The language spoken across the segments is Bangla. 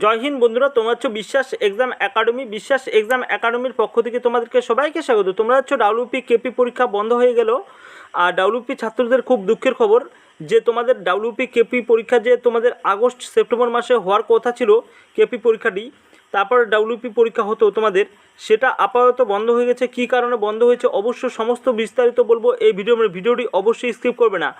জয় হিন্দ বন্ধুরা, তোমরা হচ্ছে বিশ্বাস এক্সাম একাডেমি বিশ্বাস এক্সাম একাডেমির পক্ষ থেকে তোমাদেরকে সবাইকে স্বাগত। তোমরা হচ্ছে ডাব্লিউপি, কেপি পরীক্ষা বন্ধ হয়ে গেল। আর ডাব্লিউপি ছাত্রদের খুব দুঃখের খবর যে তোমাদের ডাব্লিউপি, কেপি পরীক্ষা যে তোমাদের আগস্ট, সেপ্টেম্বর মাসে হওয়ার কথা ছিল কেপি পরীক্ষাটি, তারপর ডাব্লিউপি পরীক্ষা হতো তোমাদের, সেটা আপাতত বন্ধ হয়ে গেছে। কী কারণে বন্ধ হয়েছে? অবশ্য সমস্ত বিস্তারিত বলব। এই ভিডিও ভিডিওটি অবশ্যই স্কিপ করবে না।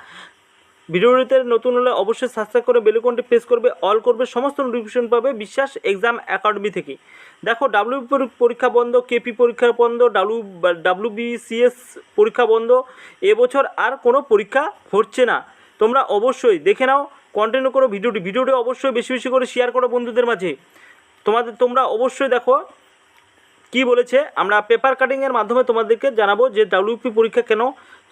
ভিডিওটিতে নতুন হলে অবশ্যই সাবস্ক্রাইব করে বেলকনটি প্রেস করবে অল করবে, সমস্ত নোটিফিকেশন পাবে বিশ্বাস এক্সাম একাডেমি থেকে। দেখো ডাব্লিউ পরীক্ষা বন্ধ কেপি পরীক্ষা বন্ধ ডাব্লিউ ডাব্লিউ বিসিএস পরীক্ষা বন্ধ, এবছর আর কোনো পরীক্ষা হচ্ছে না। তোমরা অবশ্যই দেখে নাও কন্টিনিউ করো ভিডিওটি। ভিডিওটি অবশ্যই বেশি বেশি করে শেয়ার করো বন্ধুদের মাঝে। তোমাদের, তোমরা অবশ্যই দেখো কি বলেছে? আমরা পেপার কাটিংয়ের মাধ্যমে তোমাদেরকে জানাব যে ডাব্লিউপি পরীক্ষা কেন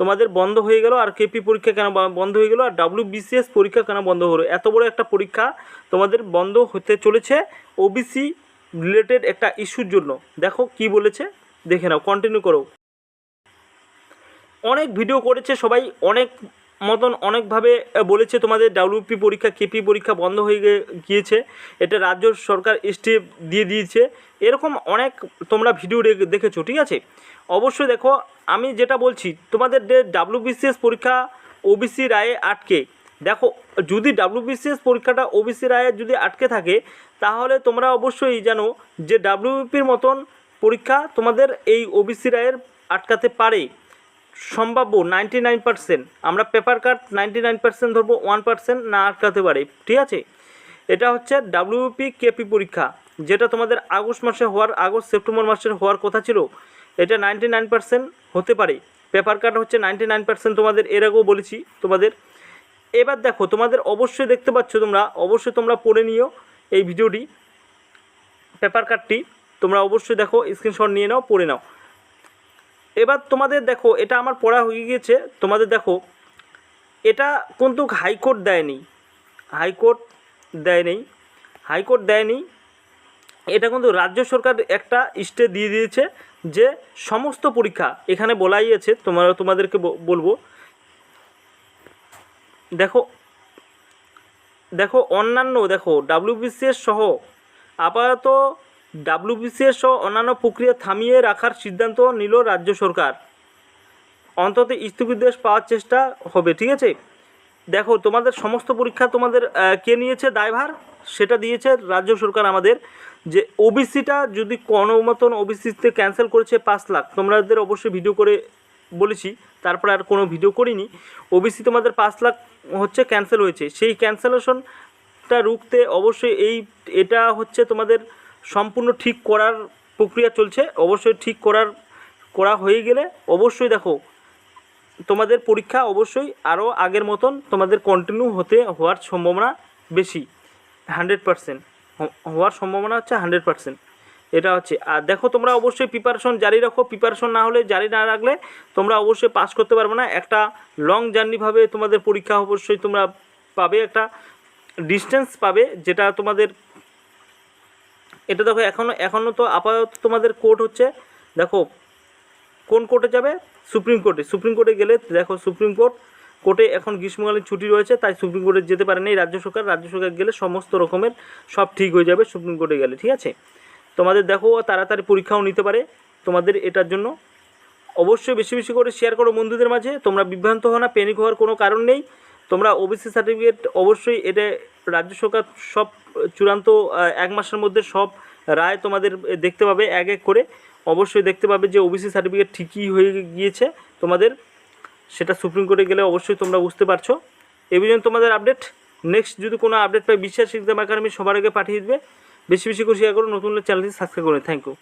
তোমাদের বন্ধ হয়ে গেল আর কেপি পরীক্ষা কেন বন্ধ হয়ে গেল আর ডাব্লিউ বিসিএস পরীক্ষা কেন বন্ধ হলো? এত বড় একটা পরীক্ষা তোমাদের বন্ধ হতে চলেছে ওবিসি রিলেটেড একটা ইস্যুর জন্য। দেখো কি বলেছে, দেখে নাও কন্টিনিউ করো। অনেক ভিডিও করেছে সবাই, অনেক মতন অনেকভাবে বলেছে তোমাদের ডাব্লিউপি পরীক্ষা কেপি পরীক্ষা বন্ধ হয়ে গিয়েছে। এটা রাজ্য সরকার স্টেপ দিয়ে দিয়েছে। এরকম অনেক তোমরা ভিডিও দেখেছ, ঠিক আছে? অবশ্যই দেখো, আমি যেটা বলছি, তোমাদের ডাব্লিউবিসিএস পরীক্ষা ওবিসি রায়ে আটকে, দেখো, যদি ডাব্লিউবিসিএস পরীক্ষাটা ওবিসি রায়ে যদি আটকে থাকে, তাহলে তোমরা অবশ্যই জানো যে ডাব্লিউপির মতন পরীক্ষা তোমাদের এই ওবিসি রায়ের আটকাতে পারে। সম্ভাব্য নাইনটি নাইন পার্সেন্ট আমরা paper cut ninety nine percent ধরবো ওয়ান পার্সেন্ট না আটকাতে পারে, ঠিক আছে? এটা হচ্ছে ডাব্লিউপি কেপি পরীক্ষা, যেটা তোমাদের আগস্ট মাসে হওয়ার, আগস্ট সেপ্টেম্বর মাসের হওয়ার কথা ছিল, এটা নাইনটি নাইন পার্সেন্ট হতে পারে পেপার কাট হচ্ছে নাইনটি নাইন পার্সেন্ট তোমাদের এর আগেও বলেছি তোমাদের। এবার দেখো, তোমাদের অবশ্যই দেখতে পাচ্ছ তোমরা, অবশ্যই তোমরা পড়ে নিও এই ভিডিওটি পেপার কাটটি তোমরা অবশ্যই দেখো স্ক্রিনশট নিয়ে নাও, পড়ে নাও। এবার তোমাদের দেখো, এটা আমার পড়া হয়ে গিয়েছে। তোমাদের দেখো, এটা কিন্তু হাইকোর্ট দেয়নি। হাইকোর্ট দেয়নি। হাইকোর্ট দেয়নি। এটা কিন্তু রাজ্য সরকার একটা স্টে দিয়ে দিয়েছে যে সমস্ত পরীক্ষা, এখানে বলাই আছে, তোমরা তোমাদেরকে বলব। দেখো দেখো, অন্যান্য, দেখো ডাব্লিউবিসিএস সহ আপাতত ডাব্লিউবিসিএস সহ অন্যান্য প্রক্রিয়া থামিয়ে রাখার সিদ্ধান্ত নিল রাজ্য সরকার। অন্তত স্থগিতাদেশ পাওয়ার চেষ্টা হবে, ঠিক আছে? দেখো, তোমাদের সমস্ত পরীক্ষা তোমাদের কে নিয়েছে দায়ভার? সেটা দিয়েছে রাজ্য সরকার আমাদের যে ওবিসিটা যদি কোনো মতন ওবিসিতে ক্যান্সেল করেছে পাঁচ লাখ, তোমাদের অবশ্যই ভিডিও করে বলেছি, তারপরে আর কোনো ভিডিও করিনি। ওবিসি তোমাদের পাঁচ লাখ হচ্ছে ক্যান্সেল হয়েছে। সেই ক্যান্সেলেশনটা রুখতে অবশ্যই এই, এটা হচ্ছে তোমাদের সম্পূর্ণ ঠিক করার প্রক্রিয়া চলছে, অবশ্যই ঠিক করার, করা হয়ে গেলে অবশ্যই দেখো, তোমাদের পরীক্ষা অবশ্যই আরও আগের মতন তোমাদের কন্টিনিউ হতে হওয়ার সম্ভাবনা বেশি হান্ড্রেড পারসেন্ট হওয়ার সম্ভাবনা হচ্ছে হান্ড্রেড পারসেন্ট এটা হচ্ছে, আর দেখো তোমরা অবশ্যই প্রিপারেশন জারি রাখো প্রিপারেশন না হলে জারি না রাখলে তোমরা অবশ্যই পাস করতে পারবে না, একটা লং জার্নিভাবে তোমাদের পরীক্ষা অবশ্যই তোমরা পাবে, একটা ডিস্টেন্স পাবে, যেটা তোমাদের এটা দেখো এখনও এখনও তো আপাতত তোমাদের কোর্ট হচ্ছে, দেখো, কোন কোর্টে যাবে? সুপ্রিম কোর্টে। সুপ্রিম কোর্টে গেলে, দেখো, সুপ্রিম কোর্ট, কোর্টে এখন গ্রীষ্মকালীন ছুটি রয়েছে, তাই সুপ্রিম কোর্টে যেতে পারে না রাজ্য সরকার। রাজ্য সরকার গেলে সমস্ত রকমের সব ঠিক হয়ে যাবে সুপ্রিম কোর্টে গেলে, ঠিক আছে? তোমাদের দেখো, তাড়াতাড়ি পরীক্ষাও নিতে পারে তোমাদের এটার জন্য। অবশ্যই বেশি বেশি করে শেয়ার করো বন্ধুদের মাঝে। তোমরা বিভ্রান্ত হও না প্যানিক হওয়ার কোনো কারণ নেই। তোমরা ওবিসি সার্টিফিকেট অবশ্যই এটা রাজ্য সরকার সব, চূড়ান্ত এক মাসের মধ্যে সব রায় তোমাদের দেখতে পাবে এক এক করে। অবশ্যই দেখতে পাবে যে ওবিসি সার্টিফিকেট ঠিকই হয়ে গিয়েছে তোমাদের। সেটা সুপ্রিম কোর্টে গেলে অবশ্যই তোমরা বুঝতে পারছ। এই পর্যন্ত তোমাদের আপডেট নেক্সট যদি কোনো আপডেট পাই, বিশ্বাস এক্সাম একাডেমি সবার আগে পাঠিয়ে দেবে। বেশি বেশি করে শেয়ার করো, নতুন চ্যানেলটি সাবস্ক্রাইব করে। Thank you